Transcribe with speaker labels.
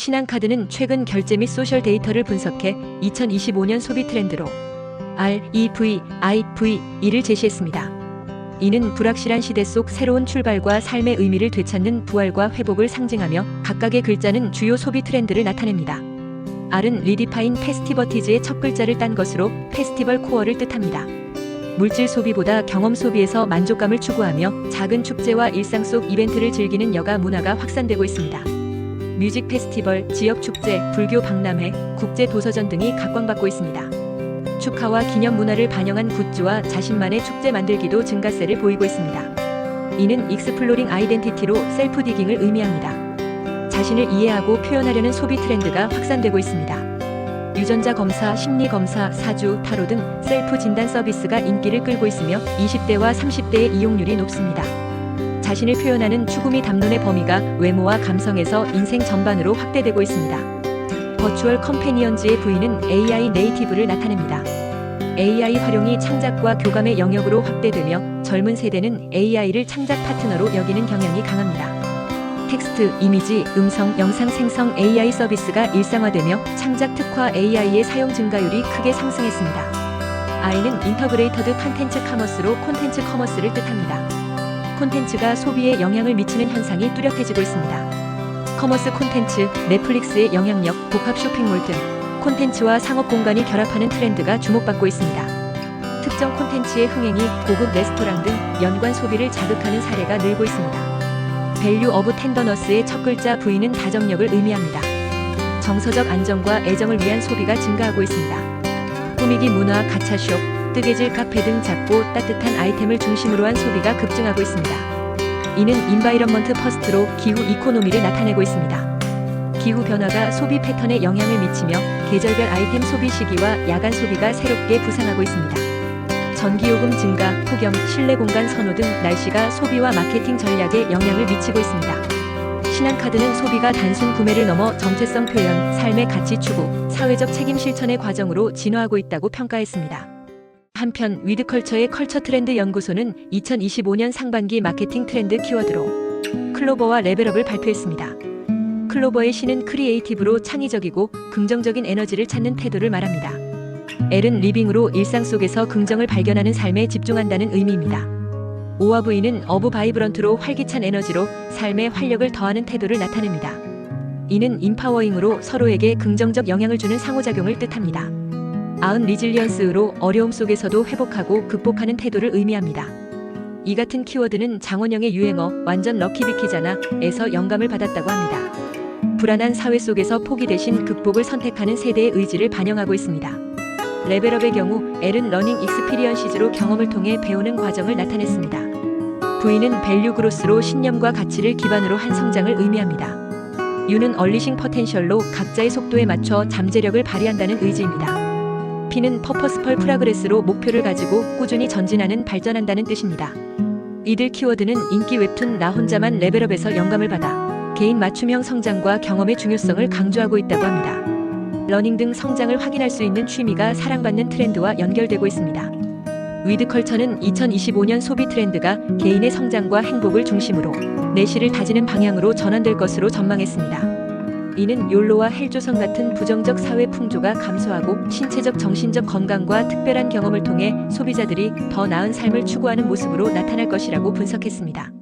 Speaker 1: 신한카드는 최근 결제 및 소셜 데이터를 분석해 2025년 소비 트렌드로 R, E, V, I, V, E를 제시했습니다. 이는 불확실한 시대 속 새로운 출발과 삶의 의미를 되찾는 부활과 회복을 상징하며 각각의 글자는 주요 소비 트렌드를 나타냅니다. R은 리디파인 페스티버티즈의 첫 글자를 딴 것으로 페스티벌 코어를 뜻합니다. 물질 소비보다 경험 소비에서 만족감을 추구하며 작은 축제와 일상 속 이벤트를 즐기는 여가 문화가 확산되고 있습니다. 뮤직 페스티벌, 지역 축제, 불교 박람회, 국제 도서전 등이 각광받고 있습니다. 축하와 기념 문화를 반영한 굿즈와 자신만의 축제 만들기도 증가세를 보이고 있습니다. 이는 익스플로링 아이덴티티로 셀프 디깅을 의미합니다. 자신을 이해하고 표현하려는 소비 트렌드가 확산되고 있습니다. 유전자 검사, 심리 검사, 사주, 타로 등 셀프 진단 서비스가 인기를 끌고 있으며 20대와 30대의 이용률이 높습니다. 자신을 표현하는 추구미 담론의 범위가 외모와 감성에서 인생 전반으로 확대되고 있습니다. 버추얼 컴패니언즈의 부위는 AI 네이티브를 나타냅니다. AI 활용이 창작과 교감의 영역으로 확대되며 젊은 세대는 AI를 창작 파트너로 여기는 경향이 강합니다. 텍스트, 이미지, 음성, 영상 생성 AI 서비스가 일상화되며 창작 특화 AI의 사용 증가율이 크게 상승했습니다. I는 인터그레이터드 콘텐츠 커머스로 콘텐츠 커머스를 뜻합니다. 콘텐츠가 소비에 영향을 미치는 현상이 뚜렷해지고 있습니다. 커머스 콘텐츠, 넷플릭스의 영향력, 복합 쇼핑몰 등 콘텐츠와 상업 공간이 결합하는 트렌드가 주목받고 있습니다. 특정 콘텐츠의 흥행이 고급 레스토랑 등 연관 소비를 자극하는 사례가 늘고 있습니다. 밸류 어브 텐더너스의 첫 글자 V는 다정력을 의미합니다. 정서적 안정과 애정을 위한 소비가 증가하고 있습니다. 꾸미기 문화, 가차숍, 뜨개질 카페 등 작고 따뜻한 아이템을 중심으로 한 소비가 급증하고 있습니다. 이는 인바이런먼트 퍼스트로 기후 이코노미를 나타내고 있습니다. 기후 변화가 소비 패턴에 영향을 미치며 계절별 아이템 소비 시기와 야간 소비가 새롭게 부상하고 있습니다. 전기요금 증가, 폭염, 실내 공간 선호 등 날씨가 소비와 마케팅 전략에 영향을 미치고 있습니다. 신한카드는 소비가 단순 구매를 넘어 정체성 표현, 삶의 가치 추구, 사회적 책임 실천의 과정으로 진화하고 있다고 평가했습니다. 한편 위드컬처의 컬처 트렌드 연구소는 2025년 상반기 마케팅 트렌드 키워드로 클로버와 레벨업을 발표했습니다. 클로버의 시는 크리에이티브로 창의적이고 긍정적인 에너지를 찾는 태도를 말합니다. L은 리빙으로 일상 속에서 긍정을 발견하는 삶에 집중한다는 의미입니다. 오아브이는 어브 바이브런트로 활기찬 에너지로 삶에 활력을 더하는 태도를 나타냅니다. 이는 인파워잉으로 서로에게 긍정적 영향을 주는 상호작용을 뜻합니다. 아은 리질리언스로 어려움 속에서도 회복하고 극복하는 태도를 의미합니다. 이 같은 키워드는 장원영의 유행어 완전 럭키비키잖아 에서 영감을 받았다고 합니다. 불안한 사회 속에서 포기 대신 극복을 선택하는 세대의 의지를 반영하고 있습니다. 레벨업의 경우 L은 러닝 익스피리언시즈로 경험을 통해 배우는 과정을 나타냈습니다. V는 밸류 그로스로 신념과 가치를 기반으로 한 성장을 의미합니다. U는 얼리싱 퍼텐셜로 각자의 속도에 맞춰 잠재력을 발휘한다는 의지입니다. P는 퍼퍼스펄 프라그레스로 목표를 가지고 꾸준히 전진하는 발전한다는 뜻입니다. 이들 키워드는 인기 웹툰 나 혼자만 레벨업에서 영감을 받아 개인 맞춤형 성장과 경험의 중요성을 강조하고 있다고 합니다. 러닝 등 성장을 확인할 수 있는 취미가 사랑받는 트렌드와 연결되고 있습니다. 위드컬처는 2025년 소비 트렌드가 개인의 성장과 행복을 중심으로 내실을 다지는 방향으로 전환될 것으로 전망했습니다. 이는 욜로와 헬조선 같은 부정적 사회 풍조가 감소하고 신체적 정신적 건강과 특별한 경험을 통해 소비자들이 더 나은 삶을 추구하는 모습으로 나타날 것이라고 분석했습니다.